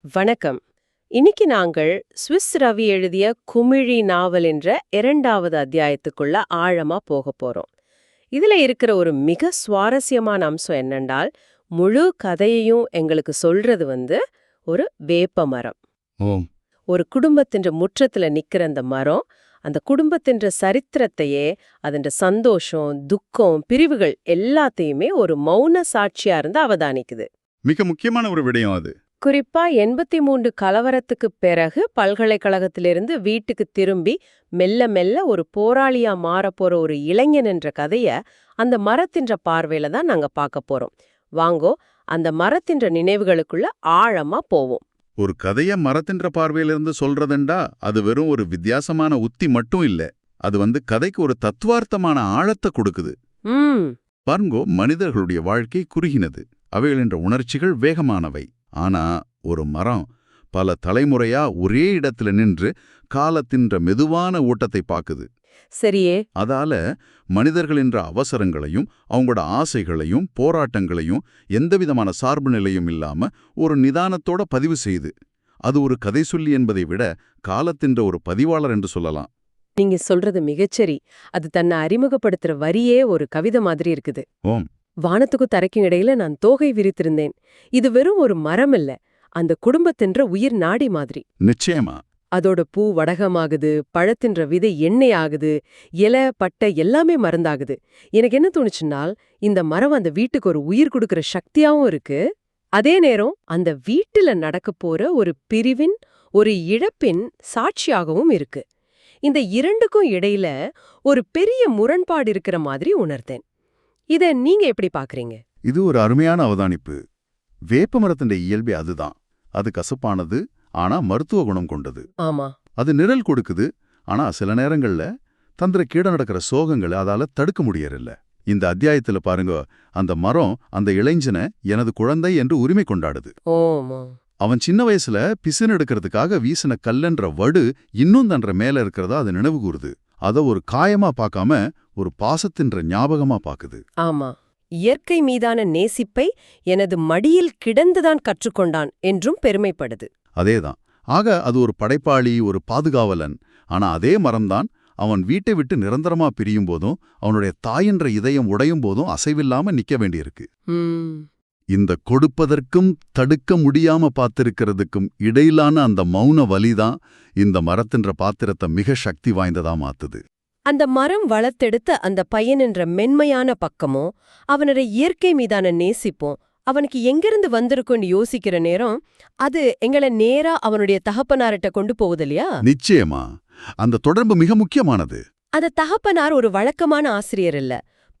வணக்கம். இன்னைக்கு நாங்கள் ஸ்விஸ் ரவி எழுதிய குமிழி நாவல் என்ற இரண்டாவது அத்தியாயத்துக்குள்ள ஆழமா போக போறோம். இதுல இருக்கிற ஒரு மிக சுவாரஸ்யமான அம்சம் என்னென்றால் முழு கதையையும் எங்களுக்கு சொல்றது வந்து ஒரு வேப்ப மரம். ஒரு குடும்பத்தின் முற்றத்துல நிக்கிற அந்த மரம் அந்த குடும்பத்தின் சரித்திரத்தையே அதன் சந்தோஷம் துக்கம் பிரிவுகள் எல்லாத்தையுமே ஒரு மௌன சாட்சியா இருந்து அவதானிக்குது. மிக முக்கியமான ஒரு விடயம் அது. குறிப்பா எண்பத்தி மூன்று கலவரத்துக்கு பிறகு பல்கலைக்கழகத்திலிருந்து வீட்டுக்கு திரும்பி மெல்ல மெல்ல ஒரு போராளியா மாறப்போற ஒரு இளைஞன் என்ற கதைய அந்த மரத்தின்ற பார்வையில தான் நாங்க பார்க்க போறோம். வாங்கோ அந்த மரத்தின்ற நினைவுகளுக்குள்ள ஆழமா போவோம். ஒரு கதைய மரத்தின்ற பார்வையிலிருந்து சொல்றதுண்டா? அது வெறும் ஒரு வித்தியாசமான உத்தி மட்டும் இல்ல. அது வந்து கதைக்கு ஒரு தத்துவார்த்தமான ஆழத்தை கொடுக்குது. ம். பாருங்கோ மனிதர்களுடைய வாழ்க்கை குறுகினது. அவைகளின்ற உணர்ச்சிகள் வேகமானவை. ஆனா ஒரு மரம் பல தலைமுறையா ஒரே இடத்துல நின்று காலத்தின்ற மெதுவான ஓட்டத்தை பாக்குது சரியே. அதால மனிதர்களின்ற அவசரங்களையும் அவங்களோட ஆசைகளையும் போராட்டங்களையும் எந்தவிதமான சார்பு நிலையும் இல்லாம ஒரு நிதானத்தோட பதிவு செய்து அது ஒரு கதை சொல்லி என்பதை விட காலத்தின்ற ஒரு பதிவாளர் என்று சொல்லலாம். நீங்க சொல்றது மிகச்சரி. அது தன்னை அறிமுகப்படுத்துற வரியே ஒரு கவிதை மாதிரி இருக்குது. ஓம். வானத்துக்கும் தரைக்கும் இடையில நான் தோகை விரித்திருந்தேன். இது வெறும் ஒரு மரம் இல்ல அந்த குடும்பத்தின்ற உயிர் நாடி மாதிரி. நிச்சயமா. அதோட பூ வடகமாகுது பழத்தின்ற விதை எண்ணெய் ஆகுது இலை பட்டை எல்லாமே மருந்தாகுது. எனக்கு என்ன தோணுச்சுன்னால் இந்த மரம் அந்த வீட்டுக்கு ஒரு உயிர் கொடுக்கிற சக்தியாவும் இருக்கு. அதே நேரம் அந்த வீட்டுல நடக்க போற ஒரு பிரிவின் ஒரு இழப்பின் சாட்சியாகவும் இருக்கு. இந்த இரண்டுக்கும் இடையில ஒரு பெரிய முரண்பாடு இருக்கிற மாதிரி உணர்ந்தேன். இத நீங்க எப்படி பாக்குறீங்க? இது ஒரு அருமையான அவதானிப்பு. வேப்ப மரத்தின் இயல்பே அதுதான். அது கசப்பானது ஆனா மருத்துவ குணம் கொண்டது. ஆமா. அது நிழல் கொடுக்குது ஆனா சில நேரங்கள்ல தந்திர கீட நடக்கிற சோகங்களை அதால தடுக்க முடியறதில்ல. இந்த அத்தியாயத்துல பாருங்க அந்த மரம் அந்த இளைஞனை எனது குழந்தை என்று உரிமை கொண்டாடுது. அவன் சின்ன வயசுல பிசின் எடுக்கிறதுக்காக வீசின கல்லென்ற வடு இன்னும் தன்ற மேல இருக்கிறதா அது நினைவு கூறுது. அத ஒரு காயமா பார்க்காம ஒரு பாசத்தின்ற ஞாபகமா பாக்குது. ஆமா. இயற்கை மீதான நேசிப்பை எனது மடியில் கிடந்துதான் கற்றுக்கொண்டான் என்றும் பெருமைப்படுது. அதேதான். ஆக அது ஒரு படைப்பாளி ஒரு பாதுகாவலன். ஆனா அதே மரம்தான் அவன் வீட்டை விட்டு நிரந்தரமா பிரியும் போதும் அவனுடைய தாயென்ற இதயம் உடையும் போதும் அசைவில்லாம நிக்க வேண்டியிருக்கு. இந்த கொடுப்பதற்கும் தடுக்க முடியாம பார்த்திருக்கிறதுக்கும் இடையிலான அந்த மௌன வலிதான் இந்த மரத்தின்ற பாத்திரத்தை மிக சக்தி வாய்ந்ததா மாத்துது. அந்த மரம் வளர்த்தெடுத்த அந்த பையனின்ற மென்மையான பக்கமோ அவனோட இயற்கை மீதான நேசிப்போம் அவனுக்கு எங்கிருந்து வந்திருக்குன்னு யோசிக்கிற நேரம் அது எங்களை நேரா அவனுடைய தகப்பனார்ட்ட கொண்டு போகுது இல்லையா? நிச்சயமா. அந்த தொடர்பு மிக முக்கியமானது. அந்த தகப்பனார் ஒரு வழக்கமான ஆசிரியர் இல்ல.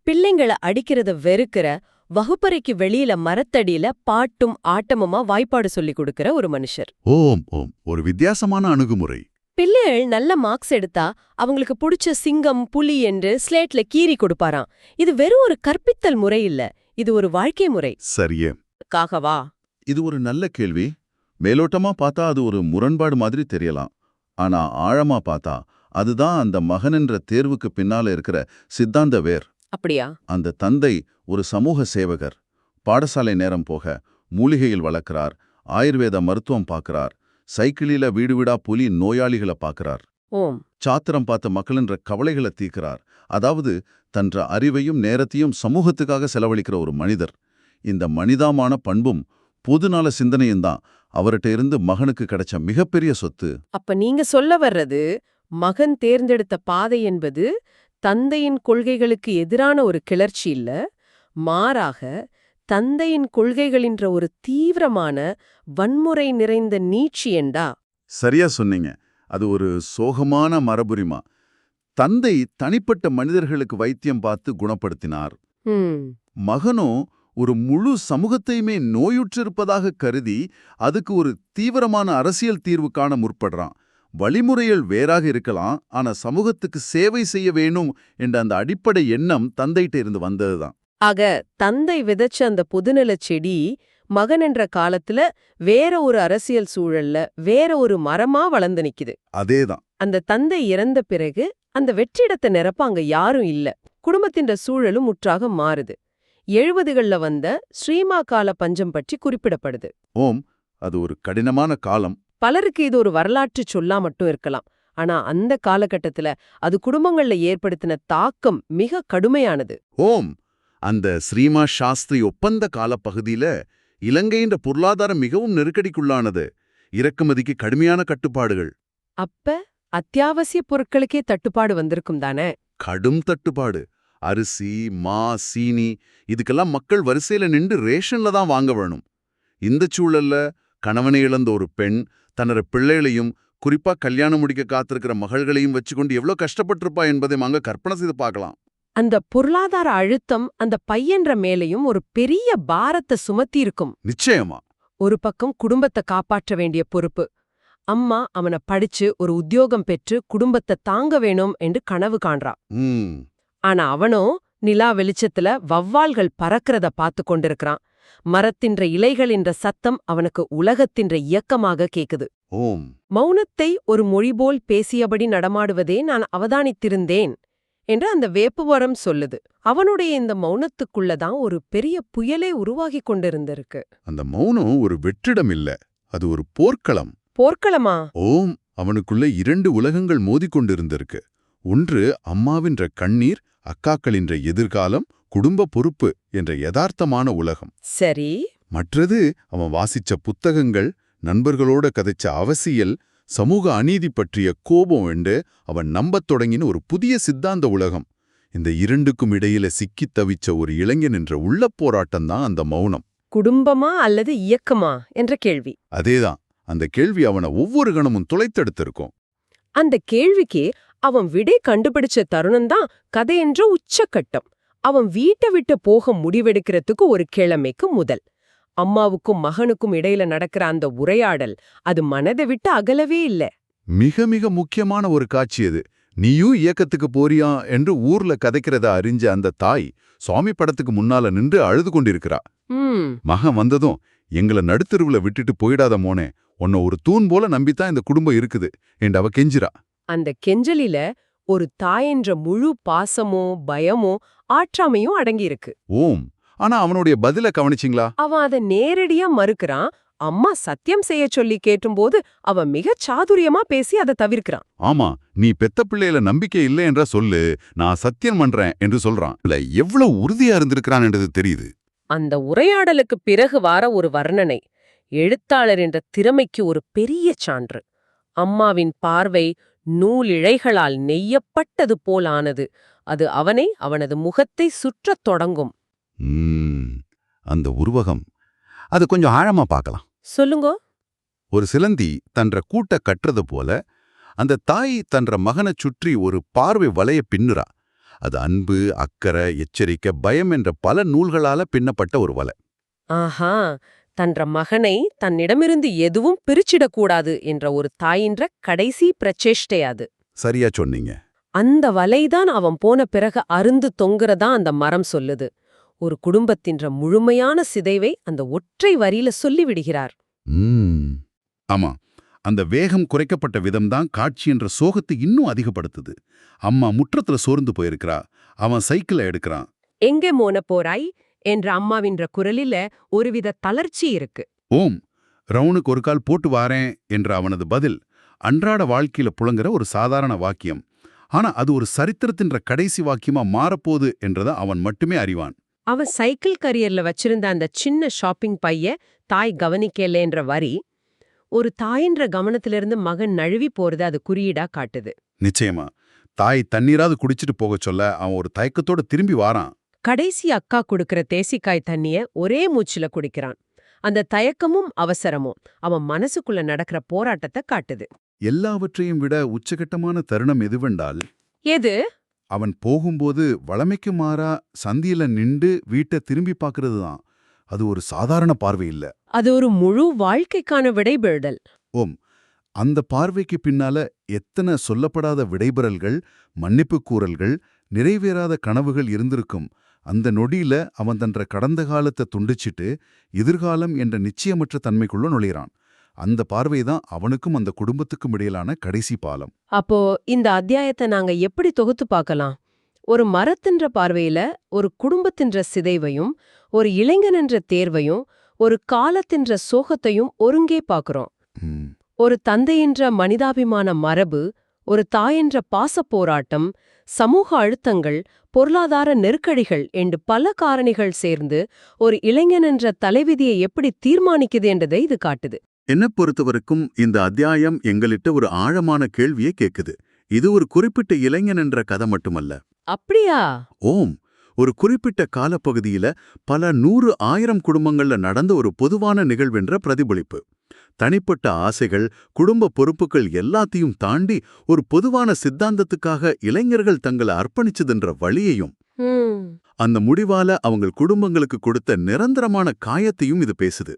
பிள்ளைங்கள அடிக்கிறத வெறுக்கிற வகுப்பறைக்கு வெளியில மரத்தடியில பாட்டும் ஆட்டமுமா வாய்ப்பாடு சொல்லி கொடுக்கிற ஒரு மனுஷர். ஓம் ஓம். ஒரு வித்தியாசமான அணுகுமுறை. பிள்ளைகள் நல்ல மார்க்ஸ் எடுத்தா அவங்களுக்கு புடிச்ச சிங்கம் புலி என்று ஸ்லேட்ல கீறி கொடுப்பாராம். இது வெறும் ஒரு கற்பித்தல் முறை இல்ல இது ஒரு வாழ்க்கை முறை. சரியே. காகவா? இது ஒரு நல்ல கேள்வி. மேலோட்டமா பார்த்தா அது ஒரு முரண்பாடு மாதிரி தெரியலாம். ஆனா ஆழமா பார்த்தா அதுதான் அந்த மகனென்ற தேர்வுக்கு பின்னால இருக்கிற சித்தாந்த வேர். அப்படியா? அந்த தந்தை ஒரு சமூக சேவகர். பாடசாலை நேரம் போக மூலிகையில் வளர்க்கிறார். ஆயுர்வேத மருத்துவம் பார்க்கறார். சைக்கிளில வீடு வீடா புலி நோயாளிகளை பார்க்கறார். ஓம். சாத்திரம் பார்த்த மக்களின்ற கவலைகளை தீர்க்கிறார். அதாவது தன்ற அறிவையும் நேரத்தையும் சமூகத்துக்காக செலவழிக்கிற ஒரு மனிதர். இந்த மனிதாமான பண்பும் பொதுநல சிந்தனையும் தான் அவர்கிட்ட இருந்து மகனுக்கு கிடைச்ச மிகப்பெரிய சொத்து. அப்ப நீங்க சொல்ல வர்றது மகன் தேர்ந்தெடுத்த பாதை என்பது தந்தையின் கொள்கைகளுக்கு எதிரான ஒரு கிளர்ச்சி இல்ல மாறாக தந்தையின் கொள்கைகளின்ற ஒரு தீவிரமான வன்முறை நிறைந்த நீட்சி என்றா? சரியா சொன்னீங்க. அது ஒரு சோகமான மரபுரிமா. தந்தை தனிப்பட்ட மனிதர்களுக்கு வைத்தியம் பார்த்து குணப்படுத்தினார். ம். மகனோ ஒரு முழு சமூகத்தையுமே நோயுற்றிருப்பதாக கருதி அதுக்கு ஒரு தீவிரமான அரசியல் தீர்வு காண முற்படுறான். வழிமுறைகள் வேறாக இருக்கலாம் ஆனா சமூகத்துக்கு சேவை செய்ய வேணும் என்ற அந்த அடிப்படை எண்ணம் தந்தைகிட்ட இருந்து வந்ததுதான். ஆக தந்தை விதைச்ச அந்த புதுநிலச் செடி மகன் என்ற காலத்துல வேற ஒரு அரசியல் சூழல்ல வேற ஒரு மரமா வளர்ந்து நிக்குது. அதேதான். அந்த தந்தை இறந்த பிறகு அந்த வெற்றிடத்தை நிரப்ப அங்க யாரும் இல்ல. குடும்பத்தின் சூழலும் முற்றாக மாறுது. எழுபதுகள்ல வந்த ஸ்ரீமா கால பஞ்சம் பற்றி குறிப்பிடப்படுது. ஓம் அது ஒரு கடினமான காலம். பலருக்கு இது ஒரு வரலாற்று சொல்லா மட்டும் இருக்கலாம். ஆனா அந்த காலகட்டத்துல அது குடும்பங்கள்ல ஏற்படுத்தின தாக்கம் மிக கடுமையானது. ஓம்! அந்த ஸ்ரீமா சாஸ்திரி ஒப்பந்த காலப்பகுதியில இலங்கையின் பொருளாதாரம் மிகவும் நெருக்கடிக்குள்ளானது. இறக்குமதிக்கு கடுமையான கட்டுப்பாடுகள். அப்ப அத்தியாவசிய பொருட்களுக்கே தட்டுப்பாடு வந்திருக்கும் தானே? கடும் தட்டுப்பாடு. அரிசி மா சீனி இதுக்கெல்லாம் மக்கள் வரிசையில நின்று ரேஷன்ல தான் வாங்க வேணும். இந்த சூழல்ல கணவனை இழந்த ஒரு பெண் தன்னோட பிள்ளைகளையும் குறிப்பா கல்யாணம் முடிக்க காத்திருக்கிற மகள்களையும் வச்சுக்கொண்டு எவ்வளவு கஷ்டப்பட்டிருப்பா என்பதை நாங்க கற்பனை செய்து பார்க்கலாம். அந்த பொருளாதார அழுத்தம் அந்த பையன்ற மேலையும் ஒரு பெரிய பாரத்தை சுமத்தி இருக்கும் நிச்சயமா. ஒரு பக்கம் குடும்பத்தை காப்பாற்ற வேண்டிய பொறுப்பு. அம்மா அவனை படிச்சு ஒரு உத்தியோகம் பெற்று குடும்பத்தை தாங்க வேணும் என்று கனவு காண்றா. ம். ஆனா அவனோ நிலா வெளிச்சத்துல வவ்வால்கள் பறக்கிறத பார்த்து கொண்டிருக்கிறான். மரத்தின்ற இலைகளின்ற சத்தம் அவனுக்கு உலகத்தின்ற இயக்கமாக கேக்குது. ஓம். மௌனத்தை ஒரு மொழிபோல் பேசியபடி நடமாடுவதே நான் அவதானித்திருந்தேன் என்று அந்த வேப்புவரம் சொல்லுது. அவனுடைய இந்த மௌனத்துக்குள்ளதான் ஒரு பெரிய புயலே உருவாகிக் கொண்டிருந்திருக்கு. அந்த மௌனம் ஒரு வெற்றிடம் இல்ல அது ஒரு போர்க்களம். போர்க்களமா? ஓம் அவனுக்குள்ள இரண்டு உலகங்கள் மோதிக்கொண்டிருந்திருக்கு ஒன்று அம்மாவின்ற கண்ணீர் அக்காக்களின்ற எதிர்காலம் குடும்ப பொறுப்பு என்ற யதார்த்தமான உலகம். சரி. மற்றது அவன் வாசிச்ச புத்தகங்கள் நண்பர்களோட கதைச்ச அவசியல் சமூக அநீதி பற்றிய கோபம் என்று அவன் நம்பத் தொடங்கின ஒரு புதிய சித்தாந்த உலகம். இந்த இரண்டுக்கும் இடையில சிக்கித் தவிச்ச ஒரு இளைஞன் என்ற உள்ளப் போராட்டம்தான் அந்த மௌனம். குடும்பமா அல்லது இயக்கமா? என்ற கேள்வி. அதேதான். அந்த கேள்வி அவனை ஒவ்வொரு கணமும் துளைத்தெடுத்திருக்கும். அந்த கேள்விக்கு அவன் விடை கண்டுபிடிச்ச தருணம்தான் கதையென்ற உச்சக்கட்டம். அவன் வீட்டை விட்டு போக முடிவெடுக்கிறதுக்கு ஒரு கிழமைக்கு முதல். அம்மாவுக்கும் மகனுக்கும் இடையில நடக்கிற அந்த உரையாடல் அது மனதை விட்டு அகலவே இல்ல. மிக மிக முக்கியமான ஒரு காட்சி அது நீயும் இயக்கத்துக்கு போறியா என்று ஊர்ல கதைக்கிறத அறிஞ்ச அந்த தாய் சுவாமி படத்துக்கு முன்னால நின்று அழுது கொண்டிருக்கிறா. ம். மகன் வந்ததும் எங்கள நடுத்தருவுல விட்டுட்டு போயிடாத மோனே உன்னை ஒரு தூண் போல நம்பித்தான் இந்த குடும்பம் இருக்குது என்று அவ கெஞ்சிரா அந்த கெஞ்சலில ஒரு தாயென்ற முழு பாசமோ பயமோ ஆற்றாமையும் அடங்கியிருக்கு. ஓம். ஆனா அவனுடைய பதில கவனிச்சிங்களா? அவன் அத நேரடியா மறுக்கிறான். அம்மா சத்தியம் செய்ய சொல்லி கேட்டும்போது அவன் மிகச் சாதுரியமா பேசி அதை தவிர்க்கிறான். ஆமா நீ பெத்த பிள்ளையில நம்பிக்கை இல்லை என்ற சொல்லு நான் சத்தியம் பண்றேன் என்று சொல்றான். இல்ல எவ்வளவு உறுதியா இருந்திருக்கிறான் என்றது தெரியுது. அந்த உரையாடலுக்கு பிறகு வார ஒரு வர்ணனை. எழுத்தாளர் என்ற திறமைக்கு ஒரு பெரிய சான்று. அம்மாவின் பார்வை நூலிழைகளால் நெய்யப்பட்டது போலானது. அது அவனை அவனது முகத்தை சுற்றத் தொடங்கும். அந்த உருவகம். அது கொஞ்சம் ஆழமா பார்க்கலாம். சொல்லுங்க. ஒரு சிலந்தி தன்ற கூட்ட கட்டுறது போல அந்த தாய் தன்ற மகனைச் சுற்றி ஒரு பார்வை வலைய பின்னுறா. அது அன்பு அக்கறை எச்சரிக்கை பயம் என்ற பல நூல்களால பின்னப்பட்ட ஒரு வலை. ஆஹா தன்ற மகனை தன்னிடமிருந்து எதுவும் பிரிச்சிடக்கூடாது என்ற ஒரு தாயின்ற கடைசி பிரச்சேஷ்டை அது. சரியா சொன்னீங்க. அந்த வலைதான் அவன் போன பிறகு அருந்து தொங்குறதா அந்த மரம் சொல்லுது. ஒரு குடும்பத்தின்ற முழுமையான சிதைவை அந்த ஒற்றை வரியில சொல்லிவிடுகிறார். ஆமா. அந்த வேகம் குறைக்கப்பட்ட விதம்தான் காட்சி என்ற சோகத்தை இன்னும் அதிகப்படுத்துது. அம்மா முற்றத்துல சோர்ந்து போயிருக்கிறா. அவன் சைக்கிளை எடுக்கிறான். எங்கே மோன போறாய்? என்ற அம்மாவின்ற குரலில ஒருவித தளர்ச்சி இருக்கு. ஓம் ரவுனுக்கு ஒரு கால் போட்டு வாரேன் என்ற அவனது பதில் அன்றாட வாழ்க்கையில புழங்குற ஒரு சாதாரண வாக்கியம். ஆனா அது ஒரு சரித்திரத்தின்ற கடைசி வாக்கியமா மாறப்போகுது என்றதை அவன் மட்டுமே அறிவான். அவன் சைக்கிள் கரியர்ல வச்சிருந்த அந்த சின்ன ஷாப்பிங் பைய தாய் கவனிக்கலேன்ற வரி ஒரு தாயின்ற கவனத்திலிருந்து மகன் நழுவி போறது அது குறியீடா காட்டுது. நிச்சயமா தாய் தண்ணீராவது குடிச்சிட்டு போகச் சொல்ல அவன் ஒரு தயக்கத்தோட திரும்பி வாரான். கடைசி அக்கா குடுக்கிற தேசிக்காய் தண்ணிய ஒரே மூச்சுல குடிக்கிறான். அந்த தயக்கமும் அவசரமும் அவன் மனசுக்குள்ள நடக்கிற போராட்டத்தை காட்டுது. எல்லாவற்றையும் விட உச்சகட்டமான தருணம் எதுவென்றால் எது? அவன் போகும்போது வளமைக்கு மாறா சந்தியில நின்று வீட்டை திரும்பி பார்க்கறது தான் அது ஒரு சாதாரண பார்வை இல்ல. அது ஒரு முழு வாழ்க்கைக்கான விடைபெறுதல். ஓம் அந்த பார்வைக்கு பின்னால எத்தனை சொல்லப்படாத விடைபெறல்கள் மன்னிப்பு கூறல்கள் நிறைவேறாத கனவுகள் இருந்திருக்கும். அந்த நொடியில அவன் தன்ற கடந்த காலத்தை துண்டிச்சிட்டு எதிர்காலம் என்ற நிச்சயமற்ற தன்மைக்குள்ள நுழையிறான். அந்த பார்வைதான் அவனுக்கும் அந்த குடும்பத்துக்கும் இடையிலான கடைசி பாலம். அப்போ இந்த அத்தியாயத்தை நாங்க எப்படி தொகுத்து பார்க்கலாம்? ஒரு மரத்தின்ற பார்வையில ஒரு குடும்பத்தின்ற சிதைவையும் ஒரு இளைஞனென்ற தேர்வையும் ஒரு காலத்தின்ற சோகத்தையும் ஒருங்கே பாக்குறோம் ம், ஒரு தந்தையின்ற மனிதாபிமான மரபு ஒரு தாயென்ற பாசப் போராட்டம் சமூக அழுத்தங்கள் பொருளாதார நெருக்கடிகள் என்று பல காரணிகள் சேர்ந்து ஒரு இளைஞன் என்ற தலைவிதியை எப்படி தீர்மானிக்குது என்றதை இது காட்டுது. என்னைப் பொறுத்தவரைக்கும் இந்த அத்தியாயம் எங்களிட்ட ஒரு ஆழமான கேள்வியை கேக்குது இது ஒரு குறிப்பிட்ட இளைஞன் என்ற கதை மட்டுமல்ல. அப்படியா? ஓம்! ஒரு குறிப்பிட்ட காலப்பகுதியில பல நூறு ஆயிரம் குடும்பங்கள்ல நடந்த ஒரு பொதுவான நிகழ்வென்ற பிரதிபலிப்பு. தனிப்பட்ட ஆசைகள் குடும்ப பொறுப்புகள் எல்லாத்தையும் தாண்டி ஒரு பொதுவான சித்தாந்தத்துக்காக இளைஞர்கள் தங்களை அர்ப்பணிச்சதுன்ற வழியையும் அந்த முடிவால அவங்க குடும்பங்களுக்கு கொடுத்த நிரந்தரமான காயத்தையும் இது பேசுது.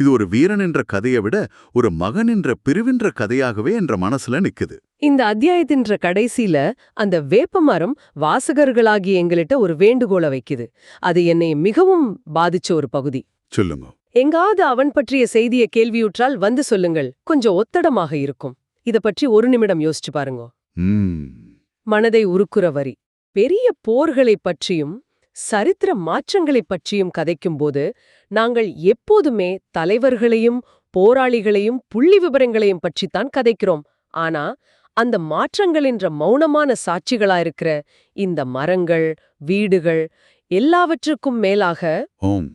இது ஒரு வீரன் என்ற கதையை விட ஒரு மகன் என்ற பிரிவின்ற கதையாகவே என்ற மனசுல நிக்குது. இந்த அத்தியாயத்தின்ற கடைசியில அந்த வேப்பமரம் வாசகர்களாகிய எங்கள்கிட்ட ஒரு வேண்டுகோளை வைக்குது. அது என்னை மிகவும் பாதிச்ச ஒரு பகுதி. சொல்லுங்க. எங்காவது அவன் பற்றிய செய்தியை கேள்வியுற்றால் வந்து சொல்லுங்கள். கொஞ்சம் ஒத்தடமாக இருக்கும். இத பற்றி ஒரு நிமிடம் யோசிச்சு பாருங்க. மனதை உருக்குற வரி. பெரிய போர்களைப் பற்றியும் சரித்திர மாற்றங்களைப் பற்றியும் கதைக்கும்போது நாங்கள் எப்போதுமே தலைவர்களையும் போராளிகளையும் புள்ளி விவரங்களையும் பற்றித்தான் கதைக்கிறோம். ஆனா அந்த மாற்றங்கள் என்ற மௌனமான சாட்சிகளா இருக்கிற இந்த மரங்கள் வீடுகள் எல்லாவற்றுக்கும் மேலாக ஓம்.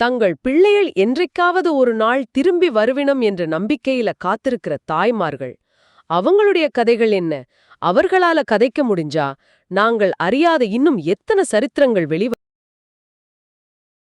தங்கள் பிள்ளைகள் என்றைக்காவது ஒரு நாள் திரும்பி வருவினம் என்ற நம்பிக்கையில காத்திருக்கிற தாய்மார்கள். அவங்களுடைய கதைகள் என்ன? அவர்களால கதைக்க முடிஞ்சா? நாங்கள் அறியாத இன்னும் எத்தனை சரித்திரங்கள் வெளிவ